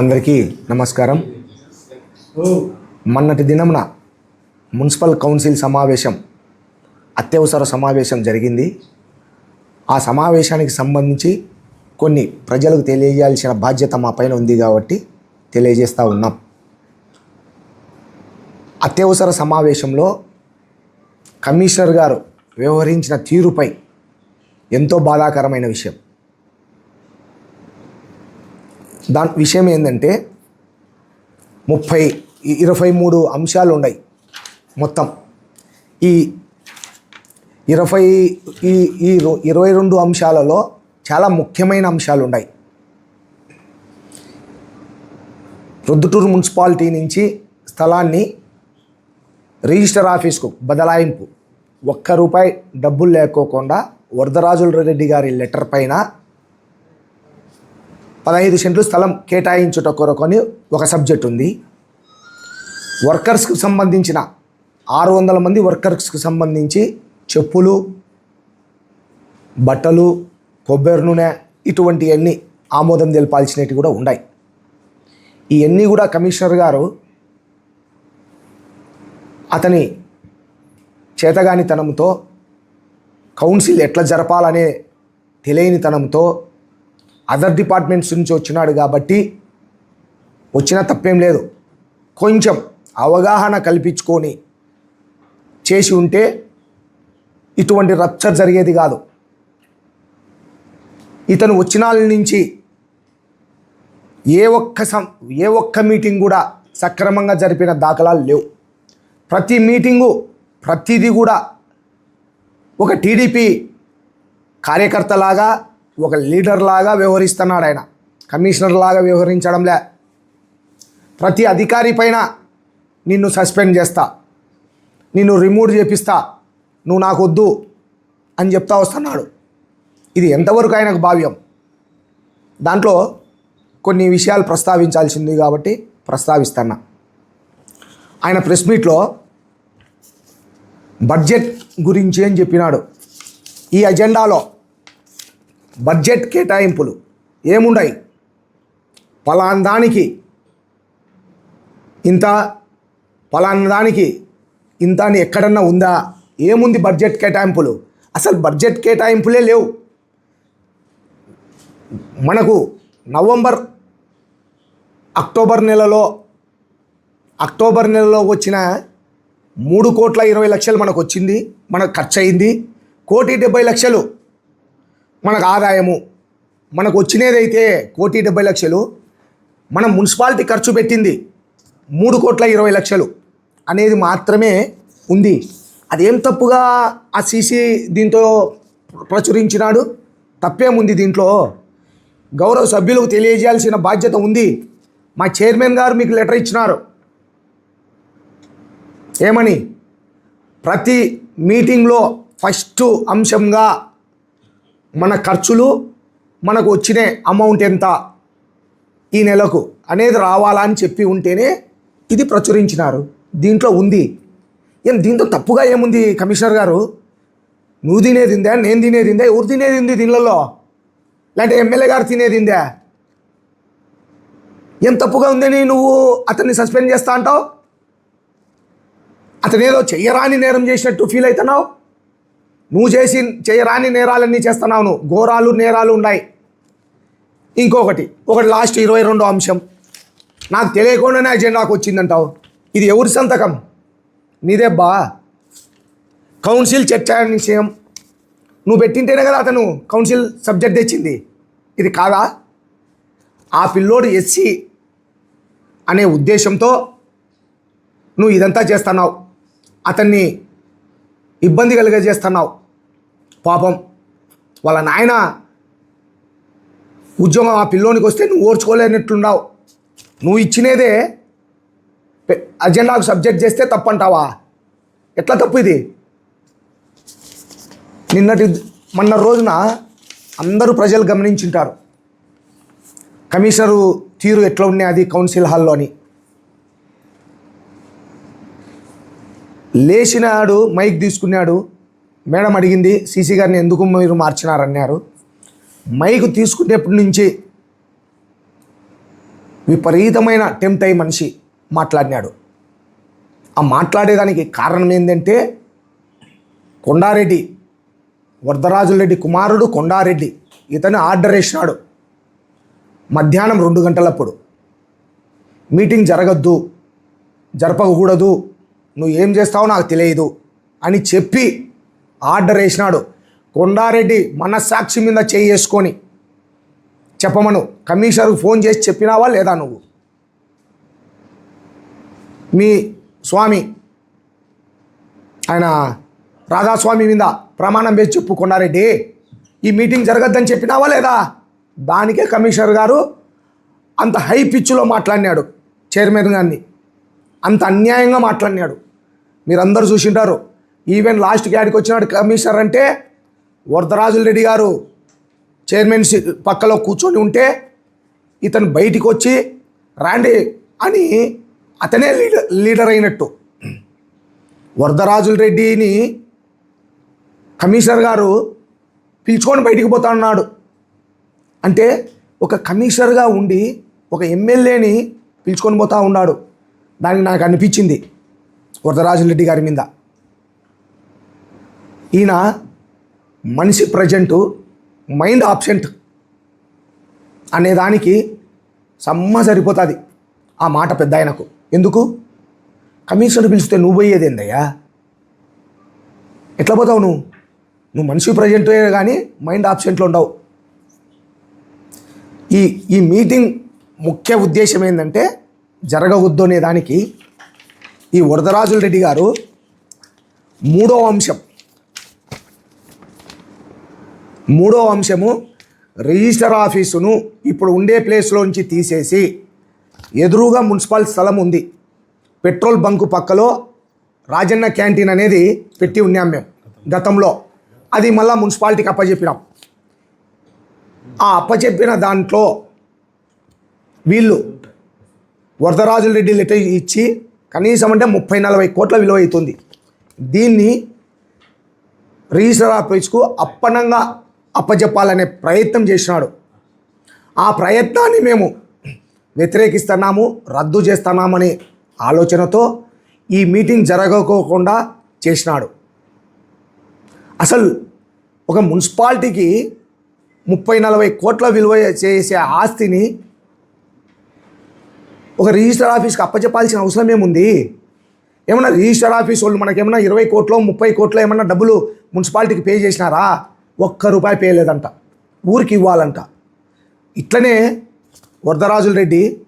అందరికీ నమస్కారం. మొన్నటి దినమున మున్సిపల్ కౌన్సిల్ సమావేశం అత్యవసర సమావేశం జరిగింది. ఆ సమావేశానికి సంబంధించి కొన్ని ప్రజలకు తెలియజేయాల్సిన బాధ్యత మా పైన ఉంది కాబట్టి తెలియజేస్తూ ఉన్నాం. అత్యవసర సమావేశంలో కమిషనర్ గారు వ్యవహరించిన తీరుపై ఎంతో బాధాకరమైన విషయం. దాని విషయం ఏంటంటే ముప్పై ఇరవై మూడు అంశాలు ఉన్నాయి మొత్తం. ఈ ఇరవై ఈ ఈ ఇరవై రెండు అంశాలలో చాలా ముఖ్యమైన అంశాలు ఉన్నాయి ప్రొద్దుటూరు మున్సిపాలిటీ నుంచి స్థలాన్ని రిజిస్టర్ ఆఫీస్కు బదలాయింపు. ఒక్క రూపాయి డబ్బులు లేకోకుండా వరదరాజుల రెడ్డి గారి లెటర్ పైన పదహైదు సెంట్లు స్థలం కేటాయించుట కొరకొని ఒక సబ్జెక్ట్ ఉంది. వర్కర్స్కి సంబంధించిన ఆరు వందల మంది వర్కర్స్కి సంబంధించి చెప్పులు బట్టలు కొబ్బరి నూనె ఇటువంటివన్నీ ఆమోదం తెలపాల్సినవి కూడా ఉన్నాయి. ఇవన్నీ కూడా కమిషనర్ గారు అతని చేతగానితనంతో కౌన్సిల్ ఎట్లా జరపాలనే తెలియనితనంతో అదర్ డిపార్ట్మెంట్స్ నుంచి వచ్చినాడు కాబట్టి వచ్చిన తప్పేం లేదు. కొంచెం అవగాహన కల్పించుకొని చేసి ఉంటే ఇటువంటి రప్చర్ జరిగేది కాదు. ఇతను వచ్చినాళ్ళ నుంచి ఏ ఒక్క సం ఏ ఒక్క మీటింగ్ కూడా సక్రమంగా జరిపిన దాఖలాలు లేవు. ప్రతి మీటింగు ప్రతిదీ కూడా ఒక టీడీపీ కార్యకర్తలాగా ఒక లీడర్ లాగా వ్యవహరిస్తున్నాడు ఆయన. కమిషనర్ లాగా వ్యవహరించడంలే ప్రతి అధికారి పైన నిన్ను సస్పెండ్ చేస్తా. నిన్ను రిమూవ్ చేపిస్తా. నువ్వు నాకు వద్దు అని చెప్తా వస్తున్నాడు. ఇది ఎంతవరకు ఆయనకు భావ్యం? దాంట్లో కొన్ని విషయాలు ప్రస్తావించాల్సింది కాబట్టి ప్రస్తావిస్తున్నా ఆయన ప్రెస్ మీట్లో బడ్జెట్ గురించి అని చెప్పినాడు. ఈ అజెండాలో బడ్జెట్ కేటాయింపులు ఏముండయి? పలాందానికి ఇంత పలాందానికి ఇంత అని ఎక్కడన్నా ఉందా? ఏముంది బడ్జెట్ కేటాయింపులు? అసలు బడ్జెట్ కేటాయింపులే లేవు. మనకు నవంబర్ అక్టోబర్ నెలలో అక్టోబర్ నెలలో వచ్చిన మూడు కోట్ల ఇరవై లక్షలు మనకు వచ్చింది మనకు ఖర్చు అయింది కోటి డెబ్బై లక్షలు మనకు ఆదాయము మనకు వచ్చినదైతే కోటి డెబ్బై లక్షలు మనం మున్సిపాలిటీ ఖర్చు పెట్టింది మూడు కోట్ల ఇరవై లక్షలు అనేది మాత్రమే ఉంది. అదేం తప్పుగా ఆ సీసీ దీంతో ప్రచురించినాడు? తప్పేముంది దీంట్లో? గౌరవ సభ్యులకు తెలియజేయాల్సిన బాధ్యత ఉంది. మా చైర్మన్ గారు మీకు లెటర్ ఇచ్చినారు. ఏమని? ప్రతి మీటింగ్లో ఫస్ట్ అంశంగా మన ఖర్చులు మనకు వచ్చిన అమౌంట్ ఎంత ఈ నెలకు అనేది రావాలా అని చెప్పి ఉంటేనే ఇది ప్రచురించినారు. దీంట్లో ఉంది. ఏం దీంతో తప్పుగా ఏముంది కమిషనర్ గారు? నువ్వు తినేదిందా నేను తినేదిందా ఎవరు తినేదింది దీనిలలో? లేదంటే ఎమ్మెల్యే గారు తినేదిందా ఏం తప్పుగా ఉందని నువ్వు అతన్ని సస్పెండ్ చేస్తా అంటావు? అతనేదో చెయ్యరాని నేరం చేసినట్టు ఫీల్ అవుతున్నావు? నువ్వు చేసి చేయరాని నేరాలన్నీ చేస్తున్నావు నువ్వు. ఘోరాలు నేరాలు ఉన్నాయి. ఇంకొకటి ఒకటి లాస్ట్ ఇరవై రెండో అంశం. నాకు తెలియకుండానే అజెండాకు వచ్చిందంటావు. ఇది ఎవరి సంతకం? నీదే బా కౌన్సిల్ చర్చ విషయం నువ్వు పెట్టింటేనే కదా అతను కౌన్సిల్ సబ్జెక్ట్ తెచ్చింది. ఇది కాదా? ఆ పిల్లోడు ఎస్సీ అనే ఉద్దేశంతో నువ్వు ఇదంతా చేస్తున్నావు. అతన్ని ఇబ్బంది కలిగజేస్తున్నావు. పాపం వాళ్ళ నాయన ఉద్యోగం ఆ పిల్లోనికి వస్తే నువ్వు ఓర్చుకోలేనట్లున్నావు. నువ్వు ఇచ్చినదే అజెండాకు సబ్జెక్ట్ చేస్తే తప్పంటావా? ఎట్లా తప్పు ఇది? నిన్నటి మొన్న రోజున అందరూ ప్రజలు గమనించుంటారు. కమిషనరు తీరు ఎట్లా ఉన్నాయి అది కౌన్సిల్ హాల్లోని. లేచినాడు మైక్ తీసుకున్నాడు మేడం అడిగింది సీసీ గారిని ఎందుకు మీరు మార్చినారన్నారు. మైకు తీసుకునేప్పటి నుంచి విపరీతమైన టెంప్ట్ అయ్యి మనిషి మాట్లాడినాడు. ఆ మాట్లాడేదానికి కారణం ఏంటంటే కొండారెడ్డి వరదరాజులరెడ్డి కుమారుడు కొండారెడ్డి ఇతను ఆర్డర్ వేసినాడు. మధ్యాహ్నం రెండు గంటలప్పుడు. మీటింగ్ జరగద్దు జరపకూడదు నువ్వు ఏం చేస్తావో నాకు తెలియదు అని చెప్పి ఆర్డర్ వేసినాడు. కొండారెడ్డి మనస్సాక్షి మీద చేయి వేసుకొని చెప్పమను కమిషనర్కు ఫోన్ చేసి చెప్పినావా లేదా నువ్వు? మీ స్వామి ఆయన రాధాస్వామి మీద ప్రమాణం వేసి చెప్పు కొండారెడ్డి. ఈ మీటింగ్ జరగద్దని చెప్పినావా లేదా? దానికే కమిషనర్ గారు అంత హై పిచ్లో మాట్లాడినాడు చైర్మన్ గారిని. అంత అన్యాయంగా మాట్లాడినాడు. మీరందరూ చూసింటారు ఈవెన్ లాస్ట్ ఆడికి వచ్చినాడు కమిషనర్ అంటే వరదరాజుల రెడ్డి గారు చైర్మన్ పక్కలో కూర్చొని ఉంటే ఇతను బయటికి వచ్చి రాండి అని అతనే లీడర్ లీడర్ అయినట్టు. వరదరాజుల రెడ్డిని కమిషనర్ గారు పిలుచుకొని బయటికి పోతా అంటే ఒక కమిషనర్గా ఉండి ఒక ఎమ్మెల్యేని పిలుచుకొని పోతా ఉన్నాడు. దానికి నాకు అనిపించింది వరదరాజుల రెడ్డి గారి మీద. ఈయన మనిషి ప్రజెంటు మైండ్ ఆబ్సెంట్ అనేదానికి సమ్మ సరిపోతుంది ఆ మాట పెద్ద ఆయనకు. ఎందుకు? కమిషనర్ పిలిస్తే నువ్వు పోయేది ఏందయ్యా? ఎట్లా పోతావు నువ్వు? నువ్వు మనిషి ప్రజెంటే కానీ మైండ్ ఆబ్సెంట్లో ఉండవు. ఈ ఈ మీటింగ్ ముఖ్య ఉద్దేశం ఏంటంటే జరగవద్దు అనే దానికి ఈ వరదరాజుల రెడ్డి గారు మూడో అంశం మూడో అంశము రిజిస్టర్ ఆఫీసును ఇప్పుడు ఉండే ప్లేస్లోంచి తీసేసి ఎదురుగా మున్సిపల్ స్థలం ఉంది. పెట్రోల్ బంకు పక్కలో రాజన్న క్యాంటీన్ అనేది పెట్టి ఉన్నాం మేము గతంలో. అది మళ్ళా మున్సిపాలిటీకి అప్పచెప్పినాం ఆ అప్పచెప్పిన దాంట్లో వీళ్ళు వరదరాజుల రెడ్డి లెటర్ ఇచ్చి కనీసం అంటే ముప్పై నలభై కోట్ల విలువ అవుతుంది. దీన్ని రిజిస్టర్ ఆఫీస్కు అప్పనంగా అప్పజెప్పాలనే ప్రయత్నం చేసినాడు. ఆ ప్రయత్నాన్ని మేము వ్యతిరేకిస్తున్నాము రద్దు చేస్తున్నామనే ఆలోచనతో ఈ మీటింగ్ జరగకోకుండా చేసినాడు. అసలు ఒక మున్సిపాలిటీకి ముప్పై నలభై కోట్ల విలువ చేసే ఆస్తిని ఒక రిజిస్టర్ ఆఫీస్కి అప్పచెప్పాల్సిన అవసరం ఏముంది? ఏమన్నా రిజిస్టర్ ఆఫీస్ వాళ్ళు మనకేమన్నా ఇరవై కోట్లు ముప్పై కోట్లు ఏమన్నా డబ్బులు మున్సిపాలిటీకి పే చేసినారా? ఒక్క రూపాయి పే లేదంట. ఊరికి ఇవ్వాలంట. ఇట్లనే వరదరాజుల రెడ్డి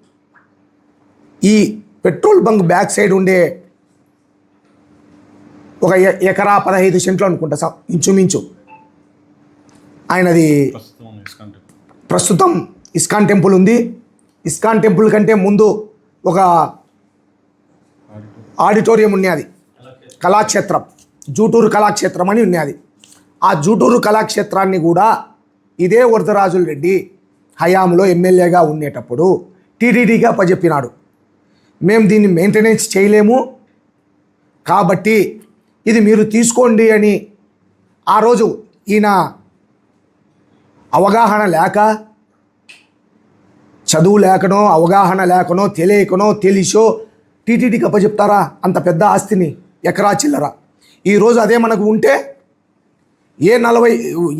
ఈ పెట్రోల్ బంక్ బ్యాక్ సైడ్ ఉండే ఒక ఎకరా పదహైదు సెంట్లు అనుకుంటా ఇంచుమించు. ఆయనది ప్రస్తుతం ఇస్కాన్ టెంపుల్. ఉంది. ఇస్కాన్ టెంపుల్ కంటే ముందు ఒక ఆడిటోరియం ఉన్నది. కళాక్షేత్రం. జూటూరు కళాక్షేత్రం అని ఉన్నది. ఆ జూటూరు కళాక్షేత్రాన్ని కూడా ఇదే వరదరాజుల రెడ్డి హయాంలో ఎమ్మెల్యేగా ఉండేటప్పుడు టీటీడీగా అప్పచెప్పినాడు మేము దీన్ని మెయింటెనెన్స్ చేయలేము. కాబట్టి ఇది మీరు తీసుకోండి అని ఆ రోజు ఈయన అవగాహన లేక చదువు లేకనో అవగాహన లేకనో తెలియకనో తెలిసో టీటీడీకి అప్పచెప్తారా అంత పెద్ద ఆస్తిని ఎకరా చిల్లరా. ఈరోజు అదే మనకు ఉంటే ఏ నలభై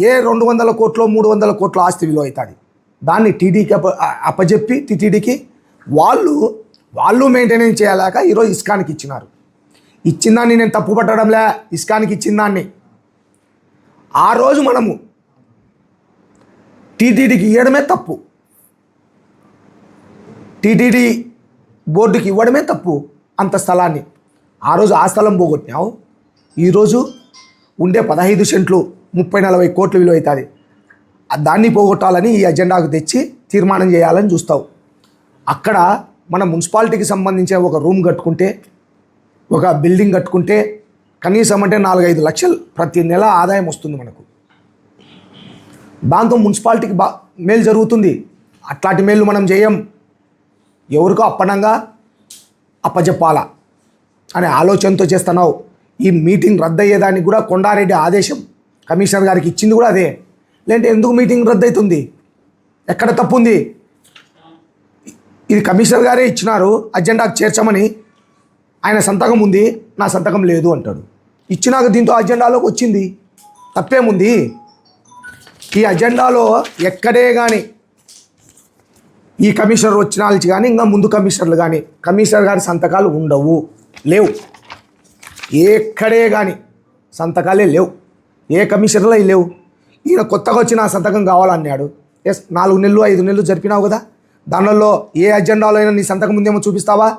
ఏ రెండు వందల కోట్లో మూడు వందల కోట్ల ఆస్తి విలువ అవుతుంది? దాన్ని టీడీకి అప్ప అప్పజెప్పి టీటీడీకి వాళ్ళు వాళ్ళు మెయింటెనెన్స్ చేయలేక ఈరోజు ఇస్కాన్కి ఇచ్చినారు. ఇచ్చిన దాన్ని నేను తప్పు పట్టడంలే ఇస్కాన్కి ఇచ్చిన దాన్ని ఆ రోజు మనము టీటీడీకి ఇవ్వడమే తప్పు. టీటీడీ బోర్డుకి ఇవ్వడమే తప్పు అంత స్థలాన్ని. ఆ రోజు ఆ స్థలం పోగొట్టినావు. ఈరోజు ఉండే పదహైదు సెంట్లు ముప్పై నలభై కోట్లు విలువ అవుతుంది. దాన్ని పోగొట్టాలని ఈ అజెండాకు తెచ్చి తీర్మానం చేయాలని చూస్తావు. అక్కడ మన మున్సిపాలిటీకి సంబంధించిన ఒక రూమ్ కట్టుకుంటే ఒక బిల్డింగ్ కట్టుకుంటే కనీసం అంటే నాలుగైదు లక్షలు ప్రతి నెల ఆదాయం వస్తుంది మనకు. దాంతో మున్సిపాలిటీకి బా మేలు జరుగుతుంది. అట్లాంటి మేలు మనం చేయం. ఎవరికో అప్పనంగా అప్పచెప్పాల అనే ఆలోచనతో చేస్తున్నావు. ఈ మీటింగ్ రద్దయ్యేదానికి కూడా కొండారెడ్డి ఆదేశం కమిషనర్ గారికి ఇచ్చింది కూడా అదే. లేదంటే ఎందుకు మీటింగ్ రద్దవుతుంది ఎక్కడ తప్పు ఉంది ఇది కమిషనర్ గారే ఇచ్చినారు అజెండాకు చేర్చమని ఆయన సంతకం ఉంది నా సంతకం లేదు అంటాడు. ఇచ్చినాక దీంతో అజెండాలోకి వచ్చింది. తప్పేముంది? ఈ అజెండాలో ఎక్కడే కానీ ఈ కమిషనర్ వచ్చిన వాళ్ళకి కానీ ఇంకా ముందు కమిషనర్లు కానీ కమిషనర్ గారి సంతకాలు ఉండవు లేవు. ఎక్కడే కానీ సంతకాలే లేవు. ఏ కమిషనర్లో లేవు. ఈయన కొత్తగా వచ్చిన నా సంతకం కావాలన్నాడు. ఎస్ నాలుగు నెలలు ఐదు నెలలు జరిపినావు కదా. దానిలో ఏ అజెండాలో అయినా నీ సంతకం ముందేమో చూపిస్తావా?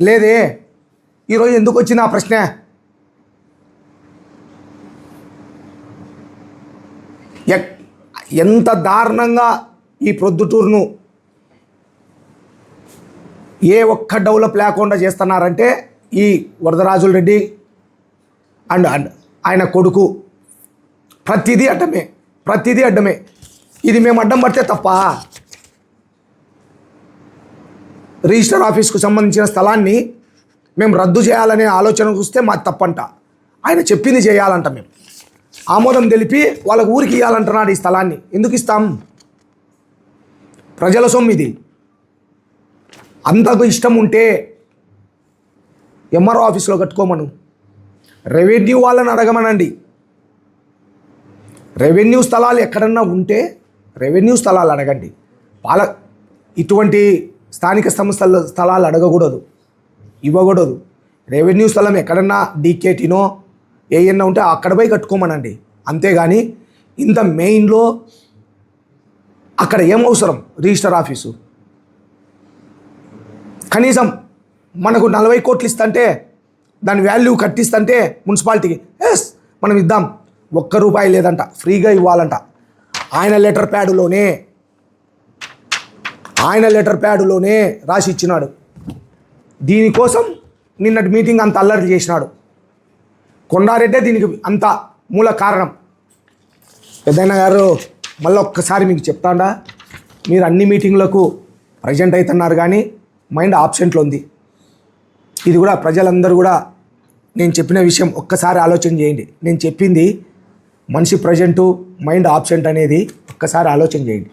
లేదే. ఈరోజు ఎందుకు వచ్చిన ఆ ప్రశ్న? ఎంత దారుణంగా ఈ ప్రొద్దుటూరును ఏ ఒక్క డెవలప్ లేకుండా చేస్తున్నారంటే ఈ వరదరాజుల రెడ్డి అండ్ అండ్ ఆయన కొడుకు. ప్రతిదీ అడ్డమే ప్రతిదీ అడ్డమే. ఇది మేము అడ్డం పడితే తప్ప రిజిస్టర్ ఆఫీస్కు సంబంధించిన స్థలాన్ని మేము రద్దు చేయాలనే ఆలోచనకు వస్తే మాకు తప్పంట. ఆయన చెప్పింది చేయాలంట మేము. ఆమోదం తెలిపి వాళ్ళకి ఊరికి ఇవ్వాలంటున్నాడు ఈ స్థలాన్ని. ఎందుకు ఇస్తాం? ప్రజల సొమ్ము ఇది అంతకు ఇష్టం ఉంటే ఎంఆర్ఓ ఆఫీస్లో కట్టుకోమను. రెవెన్యూ వాళ్ళని అడగమనండి. రెవెన్యూ స్థలాలు ఎక్కడన్నా ఉంటే రెవెన్యూ స్థలాలు అడగండి. పాల ఇటువంటి స్థానిక సంస్థల స్థలాలు అడగకూడదు. ఇవ్వకూడదు. రెవెన్యూ స్థలం ఎక్కడన్నా డీకేటీనో ఏయన్నా ఉంటే అక్కడ పోయి కట్టుకోమనండి. అంతేగాని ఇంత మెయిన్లో అక్కడ ఏం అవసరం రిజిస్టర్ ఆఫీసు? కనీసం మనకు నలభై కోట్లు ఇస్తుంటే దాని వాల్యూ కట్టిస్తుంటే మున్సిపాలిటీకి ఎస్ మనం ఇద్దాం. ఒక్క రూపాయి లేదంట ఫ్రీగా ఇవ్వాలంట. ఆయన లెటర్ ప్యాడ్లోనే ఆయన లెటర్ ప్యాడ్లోనే రాసి ఇచ్చినాడు. దీనికోసం నిన్నటి మీటింగ్ అంత అల్లరి చేసినాడు. కొండారెడ్డే దీనికి అంత మూల కారణం. పెద్దయ్య గారు మళ్ళీ ఒక్కసారి మీకు చెప్తాండా మీరు అన్ని మీటింగ్లకు ప్రజెంట్ అవుతున్నారు కానీ మైండ్ ఆబ్సెంట్లో ఉంది. ఇది కూడా ప్రజలందరూ కూడా నేను చెప్పిన విషయం ఒక్కసారి ఆలోచన చేయండి. నేను చెప్పింది మనిషి ప్రజెంటు మైండ్ ఆబ్సెంట్ అనేది ఒక్కసారి ఆలోచన చేయండి.